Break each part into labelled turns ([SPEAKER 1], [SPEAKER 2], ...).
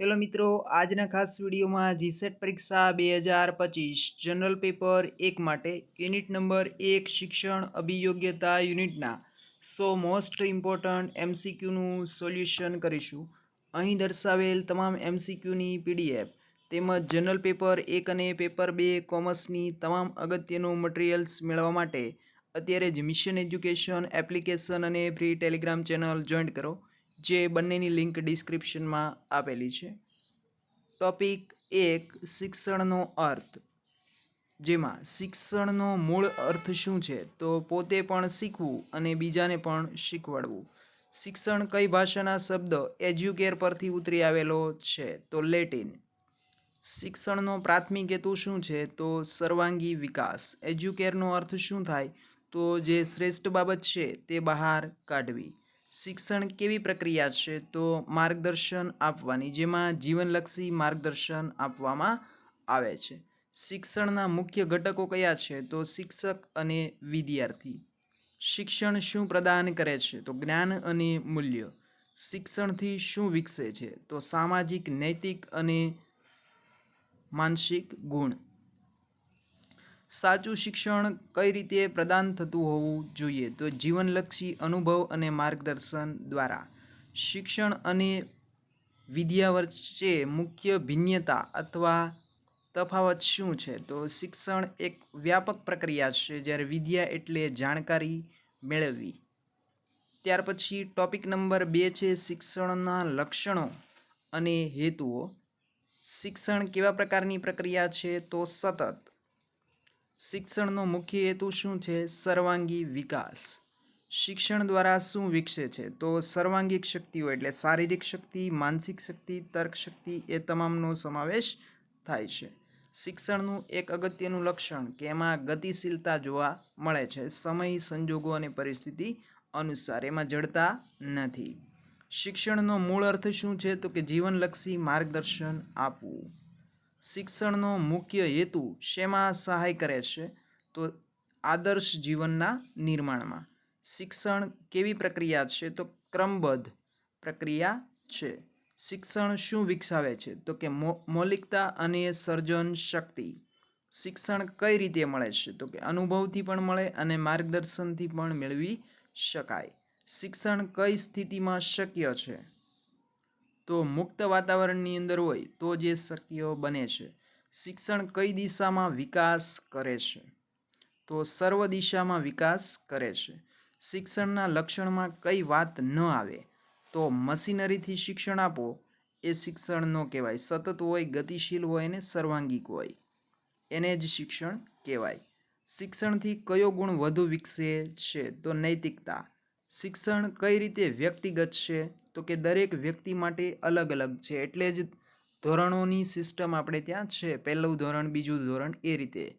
[SPEAKER 1] Hello મિત્રો, આજના ખાસ વિડીયોમાં જીસેટ પરીક્ષા બે હજાર પચીસ, જનરલ પેપર એક માટે યુનિટ નંબર એક શિક્ષણ અભિયોગ્યતા યુનિટના સો મોસ્ટ ઇમ્પોર્ટન્ટ એમસીક્યુનું સોલ્યુશન કરીશું. અહીં દર્શાવેલ તમામ એમસીક્યુની પીડીએફ તેમજ જનરલ પેપર એક અને પેપર બે કોમર્સની તમામ અગત્યનું મટીરિયલ્સ મેળવવા માટે અત્યારે જ મિશન એજ્યુકેશન એપ્લિકેશન અને ફ્રી ટેલિગ્રામ ચેનલ જોઈન્ટ કરો. જે બંનેની લિંક ડિસ્ક્રિપ્શનમાં આપેલી છે. ટોપિક એક, શિક્ષણનો અર્થ. જેમાં શિક્ષણનો મૂળ અર્થ શું છે? તો પોતે પણ શીખવું અને બીજાને પણ શીખવાડવું. શિક્ષણ કઈ ભાષાના શબ્દ એજ્યુકેર પરથી ઉતરી આવેલો છે? તો લેટિન. શિક્ષણનો પ્રાથમિક હેતુ શું છે? તો સર્વાંગી વિકાસ. એજ્યુકેરનો અર્થ શું થાય? તો જે શ્રેષ્ઠ બાબત છે તે બહાર કાઢવી. શિક્ષણ કેવી પ્રક્રિયા છે તો માર્ગદર્શન આપવાની, જેમાં જીવનલક્ષી માર્ગદર્શન આપવામાં આવે છે. શિક્ષણના મુખ્ય ઘટકો કયા છે તો શિક્ષક અને વિદ્યાર્થી. શિક્ષણ શું પ્રદાન કરે છે તો જ્ઞાન અને મૂલ્ય. શિક્ષણથી શું વિકસે છે તો સામાજિક, નૈતિક અને માનસિક ગુણ. સાચું શિક્ષણ કઈ રીતે પ્રદાન થતું હોવું જોઈએ? તો જીવનલક્ષી અનુભવ અને માર્ગદર્શન દ્વારા. શિક્ષણ અને વિદ્યા વચ્ચે મુખ્ય ભિન્નતા અથવા તફાવત શું છે? તો શિક્ષણ એક વ્યાપક પ્રક્રિયા છે, જ્યારે વિદ્યા એટલે જાણકારી મેળવવી. ત્યાર પછી ટોપિક નંબર બે છે શિક્ષણના લક્ષણો અને હેતુઓ. શિક્ષણ કેવા પ્રકારની પ્રક્રિયા છે? તો સતત શિક્ષણનો મુખ્ય હેતુ શું છે? સર્વાંગી વિકાસ. શિક્ષણ દ્વારા શું વિકસે છે? તો સર્વાંગિક શક્તિઓ એટલે શારીરિક શક્તિ, માનસિક શક્તિ, તર્ક શક્તિ એ તમામનો સમાવેશ થાય છે. શિક્ષણનું એક અગત્યનું લક્ષણ કે એમાં ગતિશીલતા જોવા મળે છે. સમય, સંજોગો અને પરિસ્થિતિ અનુસાર. એમાં જડતા નથી. શિક્ષણનો મૂળ અર્થ શું છે? તો કે જીવનલક્ષી માર્ગદર્શન આપવું. શિક્ષણનો મુખ્ય હેતુ શેમાં સહાય કરે છે? તો આદર્શ જીવનના નિર્માણમાં. શિક્ષણ કેવી પ્રક્રિયા છે? તો ક્રમબદ્ધ પ્રક્રિયા છે. શિક્ષણ શું વિકસાવે છે? તો કે મૌલિકતા અને સર્જન શક્તિ. શિક્ષણ કઈ રીતે મળે છે? તો કે અનુભવથી પણ મળે અને માર્ગદર્શનથી પણ મેળવી શકાય. શિક્ષણ કઈ સ્થિતિમાં શક્ય છે? તો મુક્ત વાતાવરણની અંદર હોય તો જે શક્ય બને છે, શિક્ષણ કઈ દિશામાં વિકાસ કરે છે? તો સર્વ દિશામાં વિકાસ કરે છે. શિક્ષણના લક્ષણમાં કઈ વાત ન આવે તો મશીનરીથી શિક્ષણ આપો. એ શિક્ષણ ન કહેવાય. સતત હોય, ગતિશીલ હોય અને સર્વાંગિક હોય. એને જ શિક્ષણ કહેવાય. શિક્ષણથી કયો ગુણ વધુ વિકસે છે? તો નૈતિકતા. શિક્ષણ કઈ રીતે વ્યક્તિગત છે? તો કે દરેક વ્યક્તિ માટે અલગ અલગ છે. એટલે જ ધોરણોની સિસ્ટમ આપણે ત્યાં છે. પહેલું ધોરણ, બીજું ધોરણ એ રીતે.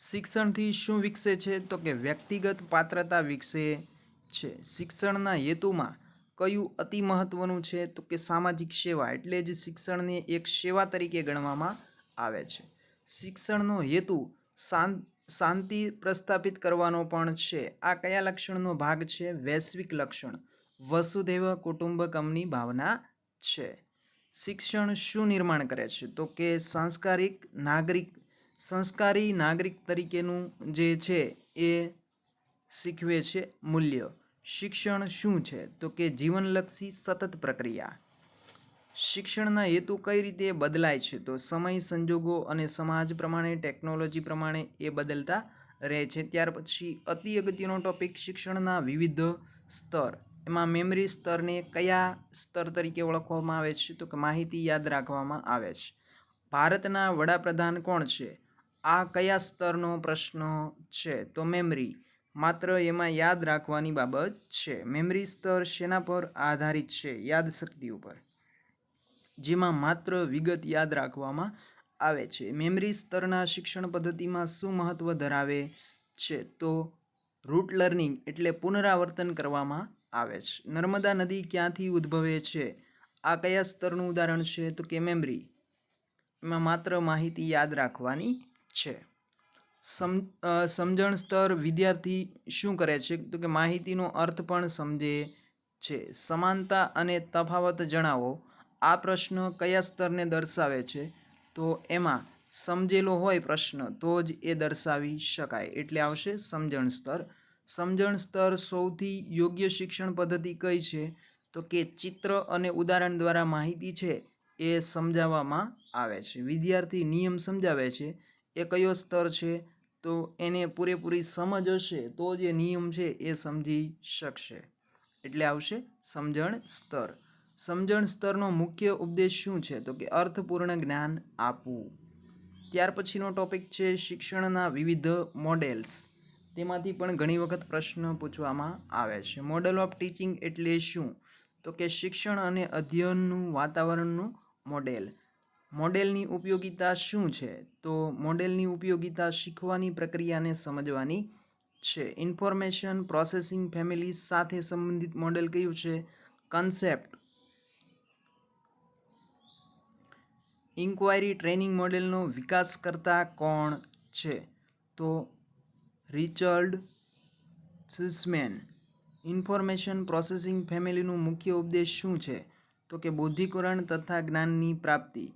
[SPEAKER 1] શિક્ષણથી શું વિકસે છે? તો કે વ્યક્તિગત પાત્રતા વિકસે છે. શિક્ષણના હેતુમાં કયું અતિ મહત્વનું છે? તો કે સામાજિક સેવા. એટલે જ શિક્ષણને એક સેવા તરીકે ગણવામાં આવે છે. શિક્ષણનો હેતુ શાંત શાંતિ પ્રસ્થાપિત કરવાનો પણ છે. આ કયા લક્ષણનો ભાગ છે? વૈશ્વિક લક્ષણ. વસુધૈવ કુટુંબકમની ભાવના છે. શિક્ષણ શું નિર્માણ કરે છે? તો કે સાંસ્કારિક નાગરિક, સંસ્કારી નાગરિક તરીકેનું જે છે એ શીખવે છે મૂલ્ય. શિક્ષણ શું છે? તો કે જીવનલક્ષી સતત પ્રક્રિયા. શિક્ષણના હેતુ કઈ રીતે બદલાય છે? તો સમય, સંજોગો અને સમાજ પ્રમાણે, ટેકનોલોજી પ્રમાણે એ બદલતા રહે છે. ત્યાર પછી અતિ અગત્યનો ટોપિક શિક્ષણના વિવિધ સ્તર. એમાં મેમરી સ્તરને કયા સ્તર તરીકે ઓળખવામાં આવે છે? તો કે માહિતી યાદ રાખવામાં આવે છે. ભારતના વડાપ્રધાન કોણ છે? આ કયા સ્તરનો પ્રશ્ન છે? તો મેમરી. માત્ર એમાં યાદ રાખવાની બાબત છે. મેમરી સ્તર શેના પર આધારિત છે? યાદશક્તિ ઉપર. જેમાં માત્ર વિગત યાદ રાખવામાં આવે છે. મેમરી સ્તરના શિક્ષણ પદ્ધતિમાં શું મહત્ત્વ ધરાવે છે તો રૂટ લર્નિંગ એટલે પુનરાવર્તન કરવામાં આવે છે. નર્મદા નદી ક્યાંથી ઉદ્ભવે છે? આ કયા સ્તરનું ઉદાહરણ છે? તો કે મેમરી. એમાં માત્ર માહિતી યાદ રાખવાની છે. સમ સમજણ સ્તર વિદ્યાર્થી શું કરે છે? તો કે માહિતીનો અર્થ પણ સમજે છે. સમાનતા અને તફાવત જણાવો. આ પ્રશ્ન કયા સ્તરને દર્શાવે છે? તો એમાં સમજેલો હોય પ્રશ્ન તો જ એ દર્શાવી શકાય. એટલે આવશે સમજણ સ્તર. સમજણ સ્તર સૌથી યોગ્ય શિક્ષણ પદ્ધતિ કઈ છે? તો કે ચિત્ર અને ઉદાહરણ દ્વારા માહિતી છે એ સમજાવવામાં આવે છે. વિદ્યાર્થી નિયમ સમજાવે છે. એ કયો સ્તર છે? તો એને પૂરેપૂરી સમજ હશે તો જે નિયમ છે એ સમજી શકશે. એટલે આવશે સમજણ સ્તર. સમજણ સ્તરનો મુખ્ય ઉપદેશ શું છે? તો કે અર્થપૂર્ણ જ્ઞાન આપવું. ત્યાર પછીનો ટોપિક છે શિક્ષણના વિવિધ મોડેલ્સ તેમાંથી પણ ઘણી વખત પ્રશ્ન પૂછવામાં આવે છે. મોડેલ ઓફ ટીચિંગ એટલે શું? તો કે શિક્ષણ અને અધ્યયનનું વાતાવરણનું મોડેલ મોડેલની ઉપયોગિતા શું છે? તો મોડેલની ઉપયોગિતા શીખવાની પ્રક્રિયાને સમજવાની છે. ઇન્ફોર્મેશન પ્રોસેસિંગ ફેમિલી સાથે સંબંધિત મોડેલ કયું છે? કન્સેપ્ટ ઇન્ક્વાયરી ટ્રેનિંગ મોડેલનો વિકાસ કરતા કોણ છે? તો રિચર્ડ સુસમેન ઇન્ફોર્મેશન પ્રોસેસિંગ ફેમિલીનું મુખ્ય ઉપદેશ શું છે? તો કે બુદ્ધિકરણ તથા જ્ઞાનની પ્રાપ્તિ.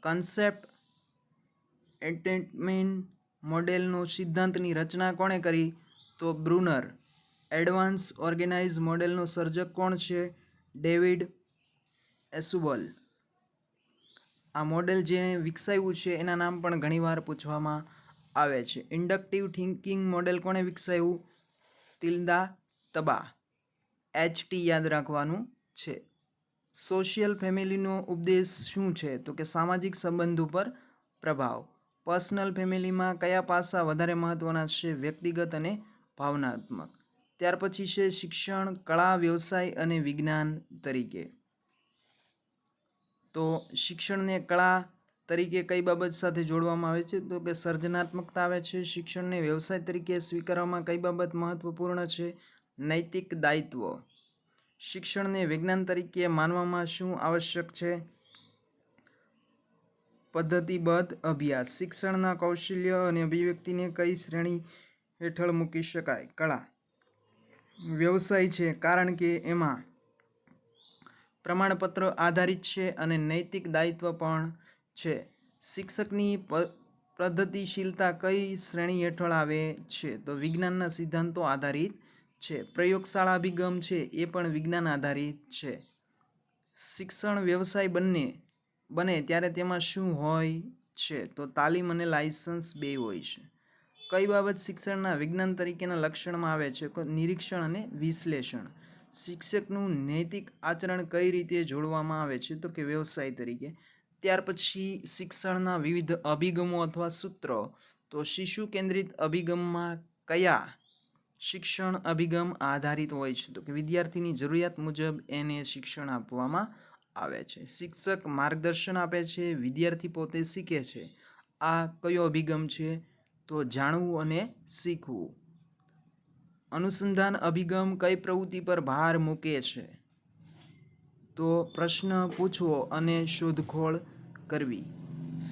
[SPEAKER 1] કન્સેપ્ટ એન્ટેનમેન્ટ મોડેલનો સિદ્ધાંતની રચના કોણે કરી? તો બ્રુનર. એડવાન્સ ઓર્ગેનાઇઝ મોડેલનો સર્જક કોણ છે? David Ausubel. આ મોડેલ જે વિકસાવ્યું છે, એના નામ પણ ઘણીવાર પૂછવામાં આવે છે. ઇન્ડક્ટિવ થિંકિંગ મોડેલ કોણે વિકસાવ્યું? તિલદા તબા. એચ ટી યાદ રાખવાનું છે. સોશિયલ ફેમિલીનો ઉપદેશ શું છે? તો કે સામાજિક સંબંધ ઉપર પ્રભાવ. પર્સનલ ફેમિલીમાં કયા પાસા વધારે મહત્ત્વના છે? વ્યક્તિગત અને ભાવનાત્મક. ત્યાર પછી છે શિક્ષણ, કળા, વ્યવસાય અને વિજ્ઞાન તરીકે. તો શિક્ષણને કળા તરીકે કઈ બાબત સાથે જોડવામાં આવે છે? તો કે સર્જનાત્મકતા આવે છે, શિક્ષણને વ્યવસાય તરીકે સ્વીકારવામાં કઈ બાબત મહત્વપૂર્ણ છે? નૈતિક દાયિત્વ. શિક્ષણને વિજ્ઞાન તરીકે માનવામાં શું આવશ્યક છે? પદ્ધતિબદ્ધ અભ્યાસ. શિક્ષણના કૌશલ્ય અને અભિવ્યક્તિને કઈ શ્રેણી હેઠળ મૂકી શકાય? કળા. વ્યવસાય છે, કારણ કે એમાં પ્રમાણપત્ર આધારિત છે અને નૈતિક દાયિત્વ પણ છે. શિક્ષકની પદ્ધતિશીલતા કઈ શ્રેણી હેઠળ આવે છે? તો વિજ્ઞાનના સિદ્ધાંતો આધારિત છે. પ્રયોગશાળા અભિગમ છે, એ પણ વિજ્ઞાન આધારિત છે. શિક્ષણ વ્યવસાય બંને, બને ત્યારે તેમાં શું હોય છે? તો તાલીમ અને લાયસન્સ બે હોય છે. કઈ બાબત શિક્ષણના વિજ્ઞાન તરીકેના લક્ષણમાં આવે છે? નિરીક્ષણ અને વિશ્લેષણ. શિક્ષકનું નૈતિક આચરણ કઈ રીતે જોડવામાં આવે છે? તો કે વ્યવસાય તરીકે. ત્યાર પછી શિક્ષણના વિવિધ અભિગમો અથવા સૂત્રો. તો શિશુ કેન્દ્રિત અભિગમમાં કયા શિક્ષણ અભિગમ આધારિત હોય છે? તો કે વિદ્યાર્થીની જરૂરિયાત મુજબ એને શિક્ષણ આપવામાં આવે છે. શિક્ષક માર્ગદર્શન આપે છે, વિદ્યાર્થી પોતે શીખે છે. આ કયો અભિગમ છે? તો જાણવું અને શીખવું. અનુસંધાન અભિગમ કઈ પ્રવૃત્તિ પર ભાર મૂકે છે? તો પ્રશ્ન પૂછવો અને શોધખોળ કરવી.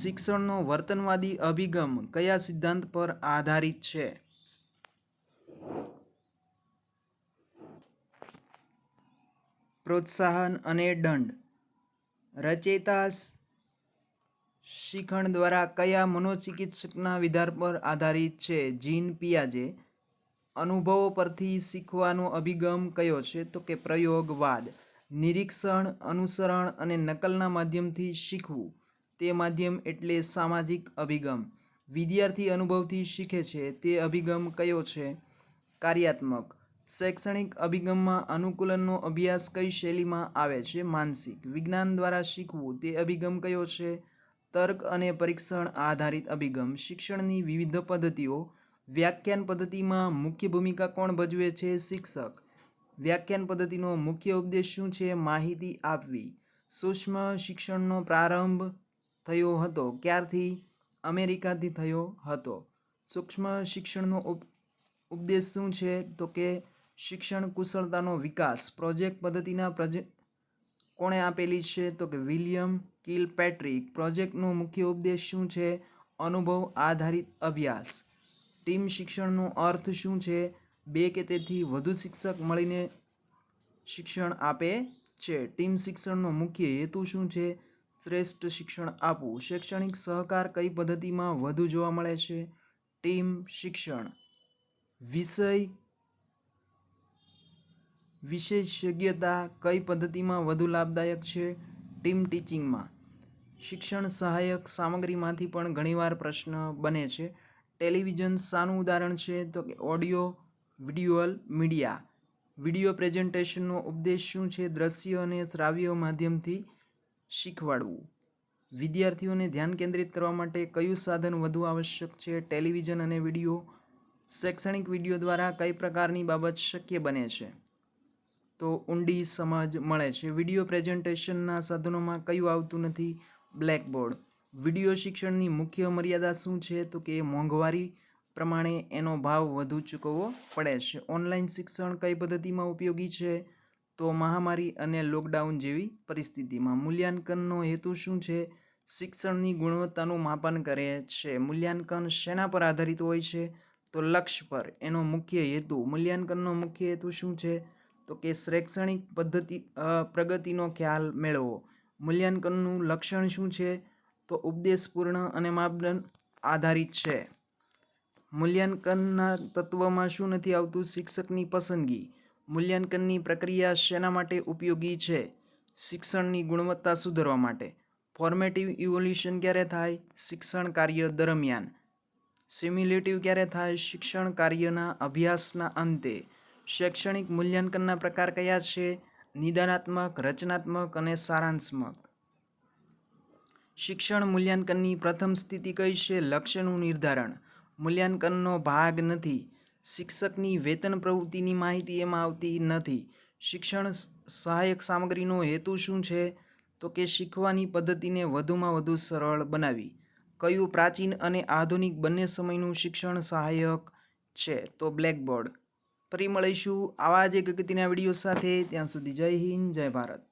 [SPEAKER 1] શિક્ષણનો વર્તનવાદી અભિગમ કયા સિદ્ધાંત પર આધારિત છે? પ્રોત્સાહન અને દંડ. રચેતા શિખણ દ્વારા કયા મનોચિકિત્સકના વિધાર પર આધારિત છે? જીન પિયાજે અનુભવો પરથી શીખવાનો અભિગમ કયો છે? તો કે પ્રયોગવાદ, નિરીક્ષણ, અનુસરણ અને નકલના માધ્યમથી શીખવું. તે માધ્યમ એટલે સામાજિક અભિગમ. વિદ્યાર્થી અનુભવથી શીખે છે. તે અભિગમ કયો છે? કાર્યાત્મક. શૈક્ષણિક અભિગમમાં અનુકૂલનનો અભ્યાસ કઈ શૈલીમાં આવે છે? માનસિક. વિજ્ઞાન દ્વારા શીખવું. તે અભિગમ કયો છે? તર્ક અને પરીક્ષણ આધારિત અભિગમ. શિક્ષણની વિવિધ પદ્ધતિઓ વ્યાખ્યાન પદ્ધતિમાં મુખ્ય ભૂમિકા કોણ ભજવે છે શિક્ષક? વ્યાખ્યાન પદ્ધતિનો મુખ્ય ઉપદેશ શું છે? માહિતી આપવી. સૂક્ષ્મ શિક્ષણનો પ્રારંભ થયો હતો. ક્યારથી? અમેરિકાથી થયો હતો. સૂક્ષ્મ શિક્ષણનો ઉપદેશ શું છે? તો કે શિક્ષણ કુશળતાનો વિકાસ. પ્રોજેક્ટ પદ્ધતિના કોણે આપેલી છે? તો કે વિલિયમ કિલ પેટ્રિક પ્રોજેક્ટનો મુખ્ય ઉપદેશ શું છે? અનુભવ આધારિત અભ્યાસ. ટીમ શિક્ષણનો અર્થ શું છે? બે કે તેથી વધુ શિક્ષક મળીને શિક્ષણ આપે છે. ટીમ શિક્ષણનો મુખ્ય હેતુ શું છે? શ્રેષ્ઠ શિક્ષણ આપવું. શૈક્ષણિક સહકાર કઈ પદ્ધતિમાં વધુ જોવા મળે છે? ટીમ શિક્ષણ. વિષય વિશેષજ્ઞતા કઈ પદ્ધતિમાં વધુ લાભદાયક છે? ટીમ ટીચિંગમાં. શિક્ષણ સહાયક સામગ્રીમાંથી પણ ઘણીવાર પ્રશ્ન બને છે. ટેલિવિઝન શાનું ઉદાહરણ છે તો કે ઓડિયો, વિડિયુઅલ મીડિયા. વિડિયો પ્રેઝન્ટેશનનો ઉપદેશ શું છે? દ્રશ્ય અને શ્રાવ્ય માધ્યમથી શીખવાડવું. વિદ્યાર્થીઓને ધ્યાન કેન્દ્રિત કરવા માટે કયું સાધન વધુ આવશ્યક છે? ટેલિવિઝન અને વિડિયો શૈક્ષણિક વિડિયો દ્વારા કઈ પ્રકારની બાબત શક્ય બને છે? તો ઊંડી સમજ મળે છે. વિડિયો પ્રેઝન્ટેશનના સાધનોમાં કયું આવતું નથી? બ્લેકબોર્ડ. વિડિયો શિક્ષણની મુખ્ય મર્યાદા શું છે? તો કે મોંઘવારી પ્રમાણે એનો ભાવ વધુ ચૂકવવો પડે છે. ઓનલાઈન શિક્ષણ કઈ પદ્ધતિમાં ઉપયોગી છે? તો મહામારી અને લોકડાઉન જેવી પરિસ્થિતિમાં મૂલ્યાંકનનો હેતુ શું છે? શિક્ષણની ગુણવત્તાનું માપન કરે છે. મૂલ્યાંકન શેના પર આધારિત હોય છે? તો લક્ષ્ય પર. એનો મુખ્ય હેતુ, મૂલ્યાંકનનો મુખ્ય હેતુ શું છે? તો કે શૈક્ષણિક પદ્ધતિ પ્રગતિનો ખ્યાલ મેળવવો. મૂલ્યાંકનનું લક્ષણ શું છે? તો ઉપદેશપૂર્ણ અને માપદંડ આધારિત છે. મૂલ્યાંકનના તત્વમાં શું નથી આવતું? શિક્ષકની પસંદગી. મૂલ્યાંકનની પ્રક્રિયા શેના માટે ઉપયોગી છે? શિક્ષણની ગુણવત્તા સુધારવા માટે. ફોર્મેટિવ ઇવોલ્યુશન ક્યારે થાય? શિક્ષણ કાર્ય દરમિયાન. સિમ્યુલેટિવ ક્યારે થાય? શિક્ષણ કાર્યના અભ્યાસના અંતે. શૈક્ષણિક મૂલ્યાંકનના પ્રકાર કયા છે? નિદાનાત્મક, રચનાત્મક અને સારાંશમક. શિક્ષણ મૂલ્યાંકનની પ્રથમ સ્થિતિ કઈ છે? લક્ષ્યનું નિર્ધારણ. મૂલ્યાંકનનો ભાગ નથી. શિક્ષકની વેતન પ્રવૃત્તિની માહિતી એમાં આવતી નથી. શિક્ષણ સહાયક સામગ્રીનો હેતુ શું છે? તો કે શીખવાની પદ્ધતિને વધુમાં વધુ સરળ બનાવી. કયું પ્રાચીન અને આધુનિક બંને સમયનું શિક્ષણ સહાયક છે? તો બ્લેકબોર્ડ. ફરી મળીશું આવા જ એક ગતિના વીડિયો સાથે. ત્યાં સુધી જય હિન્દ, જય ભારત.